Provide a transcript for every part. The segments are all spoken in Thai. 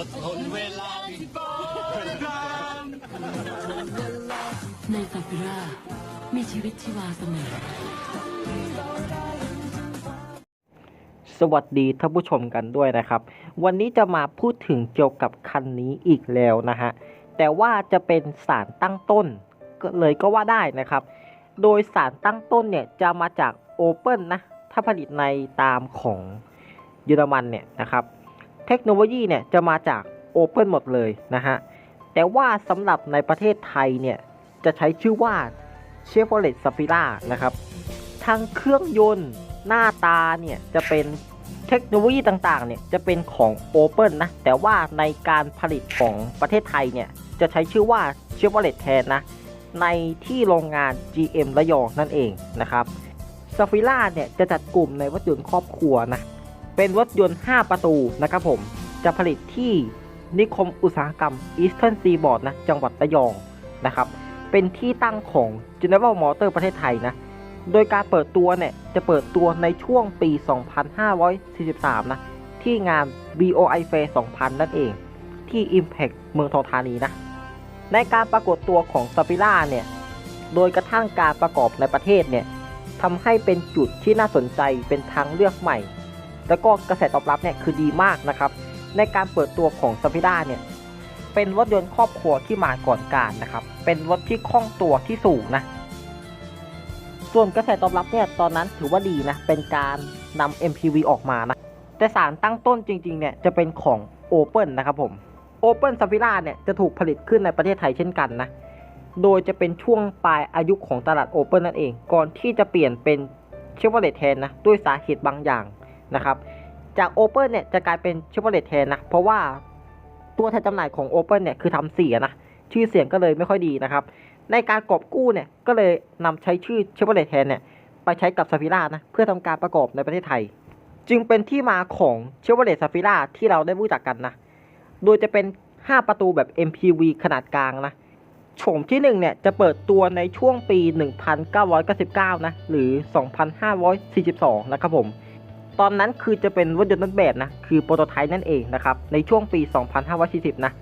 อดทนเวลาที่ฟ้าพรามในซาฟิรามีชีวิตชีวาเสมอสวัสดีท่านผู้ชมกันด้วยนะครับ วันนี้จะมาพูดถึงเกี่ยวกับคันนี้อีกแล้วนะฮะ แต่ว่าจะเป็นสารตั้งต้นก็เลยก็ว่าได้นะครับ โดยสารตั้งต้นเนี่ยจะมาจาก Open นะ ถ้าผลิตในตามของเยอรมันเนี่ยนะครับ เทคโนโลยีเนี่ยจะมาจาก Open หมดเลยนะฮะ แต่ว่าสำหรับในประเทศไทยเนี่ย จะใช้ชื่อว่า Chevrolet Safira นะครับ ทางเครื่องยนต์หน้าตาเนี่ย จะเป็นเทคโนโลยีต่างๆ เนี่ยจะเป็นของ Open นะ แต่ว่าในการผลิตของประเทศไทยเนี่ย จะใช้ชื่อว่า Chevrolet แทนนะ ในที่โรงงาน GM ระยองนั่นเองนะครับ s a f i r a เนี่ยจะจัดกลุ่มในรถยนต์ครอบครัวนะ เป็นรถยนต์ 5 ประตูนะครับผม จะผลิตที่นิคมอุตสาหกรรม Eastern Seaboard นะ จังหวัดระยองนะครับ เป็นที่ตั้งของ General Motor ประเทศไทยนะ โดยการเปิดตัวเนี่ย จะเปิดตัวในช่วงปี 2543 นะ ที่งาน BOI Fair 2000 นั่นเอง ที่ Impact เมืองทองธานีนะ ในการปรากฏตัวของ s a f i r a เนี่ย โดยกระทั่งการประกอบในประเทศเนี่ยทำให้เป็นจุดที่น่าสนใจเป็นทางเลือกใหม่ แล้วก็กระแสตอบรับเนี่ยคือดีมากนะครับในการเปิดตัวของ s a f i r a เนี่ยเป็นรถยนต์ครอบครัวที่มาก่อนการนะครับ เป็นรถที่คล่องตัวที่สูงนะส่วนกระแสตอบรับเนี่ยตอนนั้นถือว่าดีนะเป็นการนำ MPV ออกมานะแต่สารตั้งต้นจริงๆเนี่ยจะเป็นของ Open นะครับผม Open s a f i r a เนี่ยจะถูกผลิตขึ้นในประเทศไทยเช่นกันนะ โดยจะเป็นช่วงปลายอายุของตลาด Open นั่นเอง ก่อนที่จะเปลี่ยนเป็น Chevrolet แทนนะด้วยสาเหตุบางอย่าง นะครับ จาก Open เนี่ยจะกลายเป็น Chevrolet แทนนะ เพราะว่าตัวแทนจำหน่ายของ Open เนี่ยคือทำเสียนะ ชื่อเสียงก็เลยไม่ค่อยดีนะครับ ในการกอบกู้เนี่ยก็เลยนำใช้ชื่อ Chevrolet แทนเนี่ยไปใช้กับ s a f i r a นะเพื่อทำการประกอบในประเทศไทย จึงเป็นที่มาของ Chevrolet s a f i r a ที่เราได้รู้จักกันนะ โดยจะเป็น 5 ประตูแบบ MPV ขนาดกลางนะโฉมที่1เนี่ยจะเปิดตัวในช่วงปี 1999 นะ หรือ 2542 นะครับผม ตอนนั้นคือจะเป็นรถยนต์ต้นแบบนะ คือโปรโตไทป์นั่นเองนะครับ ในช่วงปี 2540 นะ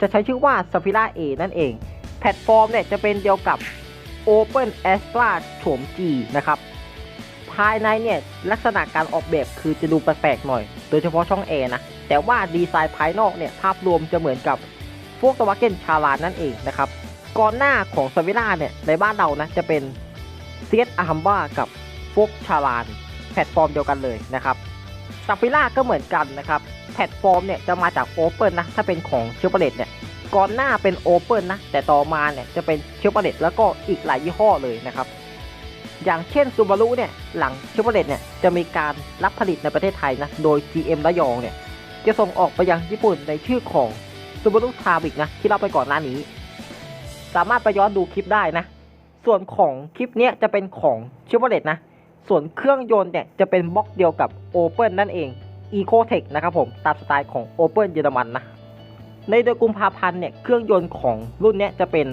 จะใช้ชื่อว่า s a f i r a A นั่นเอง แพลตฟอร์มเนี่ยจะเป็นเดียวกับ Open Astra โฉม G นะครับ ภายในเนี่ยลักษณะการออกแบบคือจะดูแปลกๆหน่อย โดยเฉพาะช่องแอร์นะ แต่ว่าดีไซน์ภายนอกเนี่ยภาพรวมจะเหมือนกับพวกตวาเกนชาลานนั่นเองนะครับ ก่อนหน้าของสวิล่าเนี่ยในบ้านเรานะจะเป็นเซียสอาฮัมบ้ากับพวกชาลาน แพลตฟอร์มเดียวกันเลยนะครับซาฟิล่าก็เหมือนกันนะครับ แพลตฟอร์มเนี่ยจะมาจาก Open นะ ถ้าเป็นของเช v เ o เลตเนี่ย ก่อนหน้าเป็น Open นะ แต่ต่อมาเนี่ยจะเป็นเช v เ o เลตแล้วก็อีกหลายยี่ห้อเลยนะครับ อย่างเช่น Subaru เนี่ย หลังเช v เ o เลตเนี่ยจะมีการรับผลิตในประเทศไทยนะ โดย GM ระยองเนี่ยจะส่งออกไปยังญี่ปุ่นในชื่อของ Subaru t r a v i c นะที่เราไปก่อนหน้านี้ สามารถไปย้อนดูคลิปได้นะ ส่วนของคลิปเนี้ยจะเป็นของเช v เ o เลตนะ ส่วนเครื่องยนต์เนี่ยจะเป็นบล็อกเดียวกับ Open นั่นเอง Ecotech นะครับผมตามสไตล์ของ Open เยอรมันนะ ในเดือนกุมภาพันธ์เนี่ยเครื่องยนต์ของรุ่นนี้จะเป็น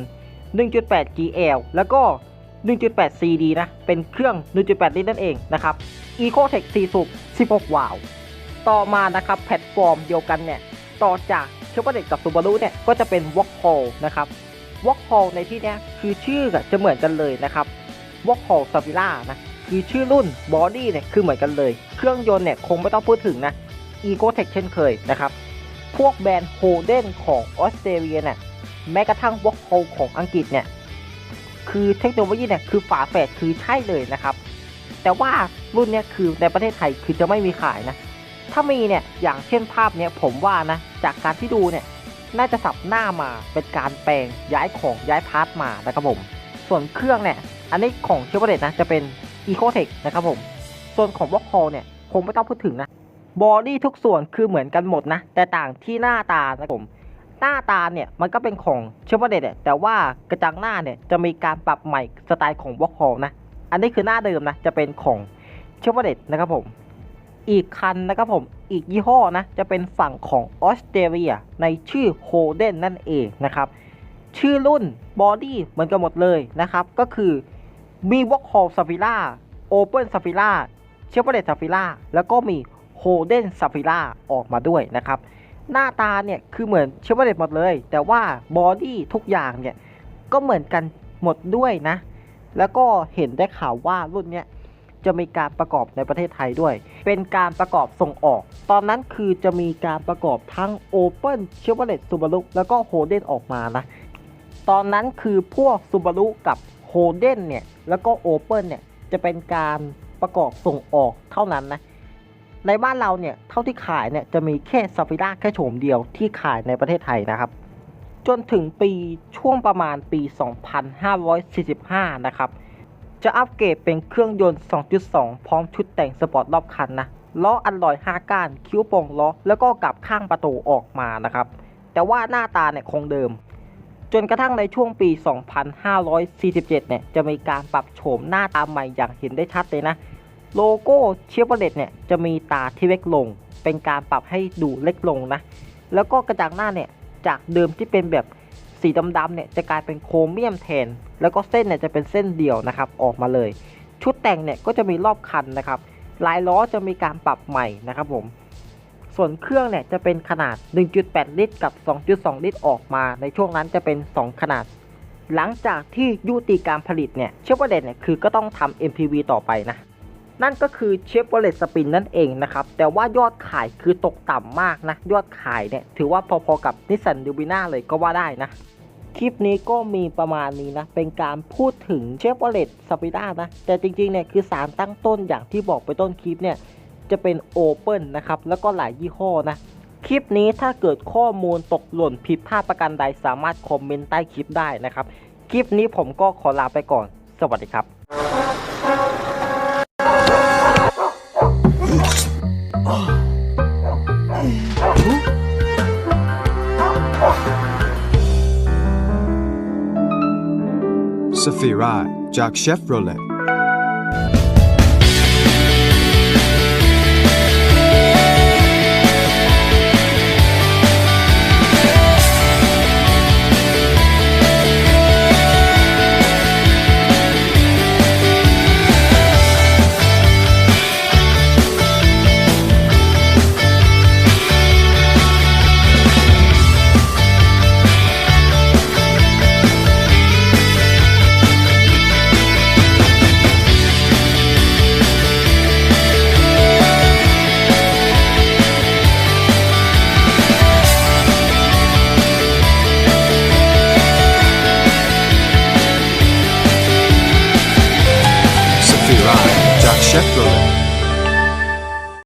1.8 GL แล้วก็ 1.8 CD นะ เป็นเครื่อง 1.8 ลิตรนั่นเองนะครับ Ecotech 4สูบ16 วาล์วต่อมานะครับแพลตฟอร์มเดียวกันเนี่ยต่อจากเชฟเ o เลตกับ Subaru เนี่ยก็จะเป็น w a l k h a l l นะครับ w a l k h a l l ในที่นี้คือชื่อจะเหมือนกันเลยนะครับ w a l k h a l l s a v i l a นะ คือชื่อรุ่นบอดี้เนี่ยคือเหมือนกันเลย เครื่องยนต์เนี่ยคงไม่ต้องพูดถึงนะ Ecotech เช่นเคยนะครับ พวกแบรนด์โฮเดนของออสเตรเลียเนี่ยแม้กระทั่งวอ k โฮของอังกฤษเนี่ยคือเทคโนโลยีเนี่ยคือฝาแฝดคือใช่เลยนะครับ แต่ว่ารุ่นเนี้ยคือในประเทศไทยคือจะไม่มีขายนะ ถ้ามีเนี่ยอย่างเช่นภาพเนี้ยผมว่านะจากการที่ดูเนี่ยน่าจะสับหน้ามาเป็นการแปลงย้ายของย้ายพาร์ทมานะครับผม ส่วนเครื่องเนี่ยอันนี้ของเชฟเวอร์เนะจะเป็น Ecotech นะครับผม ส่วนของวอ k โฮเนี่ยคงไม่ต้องพูดถึงนะบอดี้ทุกส่วนคือเหมือนกันหมดนะ แต่ต่างที่หน้าตานะครับผมหน้าตาเนี่ยมันก็เป็นของเชฟเวอร์เดแต่ว่ากระจังหน้าเนี่ยจะมีการปรับใหม่สไตล์ของวอ k โฮนะ อันนี้คือหน้าเดิมนะ จะเป็นของเชฟเวอร์เดนะครับผม อีกคันนะครับผมอีกยี่ห้อนะ จะเป็นฝั่งของออสเตรเลียในชื่อโฮเดนนั่นเองนะครับ ชื่อรุ่นบอดี้เหมือนกันหมดเลยนะครับ ก็คือ มีวอ k โฮซาฟิล่าโอเปิลซาฟิล่าเชฟเวอร์เดซาฟิล่าแล้วก็มีโฮเดนซาฟิล่าออกมาด้วยนะครับ หน้าตาเนี่ยคือเหมือนเชฟเวอร์เลตหมดเลย แต่ว่าบอดี้ทุกอย่างเนี่ยก็เหมือนกันหมดด้วยนะ แล้วก็เห็นได้ข่าวว่ารุ่นเนี้ยจะมีการประกอบในประเทศไทยด้วย เป็นการประกอบส่งออก ตอนนั้นคือจะมีการประกอบทั้ง Open Chevrolet Subaru แล้วก็ Holden ออกมานะ ตอนนั้นคือพวก Subaru กับ Holden เนี่ย แล้วก็ Open เนี่ย จะเป็นการประกอบส่งออกเท่านั้นนะ ในบ้านเราเนี่ย เท่าที่ขายเนี่ย จะมีแค่ซาฟิราแค่โฉมเดียวที่ขายในประเทศไทยนะครับ จนถึงปีช่วงประมาณปี 2545 นะครับ จะอัปเกรดเป็นเครื่องยนต์ 2.2 พร้อมชุดแต่งสปอร์ตรอบคันนะล้ออันลอย 5 ก้าน คิ้วโป่งล้อ แล้วก็กลับข้างประตูออกมานะครับ แต่ว่าหน้าตาเนี่ยคงเดิม จนกระทั่งในช่วงปี 2547 เนี่ย จะมีการปรับโฉมหน้าตาใหม่อย่างเห็นได้ชัดเลยนะ โลโก้เชฟเวอร์เลตเนี่ย จะมีตาที่เล็กลง เป็นการปรับให้ดูเล็กลงนะ แล้วก็กระจังหน้าเนี่ย จากเดิมที่เป็นแบบสีดำๆเนี่ย จะกลายเป็นโครเมียมแทน แล้วก็เส้นเนี่ยจะเป็นเส้นเดียวนะครับ ออกมาเลย ชุดแต่งเนี่ยก็จะมีรอบคันนะครับ ลายล้อจะมีการปรับใหม่นะครับผม ส่วนเครื่องเนี่ยจะเป็นขนาด 1.8 ลิตร กับ 2.2 ลิตรออกมา ในช่วงนั้นจะเป็น 2 ขนาด หลังจากที่ยุติการผลิตเนี่ยเชฟเวอร์เลตเนี่ยคือก็ต้องทำ MPV ต่อไปนะ นั่นก็คือเชฟเวอร์เลตสปินนั่นเองนะครับ แต่ว่ายอดขายคือตกต่ำมากนะ ยอดขายเนี่ยถือว่าพอๆกับนิสสันดูบิน่าเลยก็ว่าได้นะคลิปนี้ก็มีประมาณนี้นะ เป็นการพูดถึงเชฟเวอร์เลตสปิด้านะ แต่จริงๆเนี่ยคือสารตั้งต้นอย่างที่บอกไปต้นคลิปเนี่ย จะเป็น Open นะครับแล้วก็หลายยี่ห้อนะคลิปนี้ถ้าเกิดข้อมูลตกหล่นผิดพลาดประการใดสามารถคอมเมนต์ใต้คลิปได้นะครับ คลิปนี้ผมก็ขอลาไปก่อน สวัสดีครับสฟีร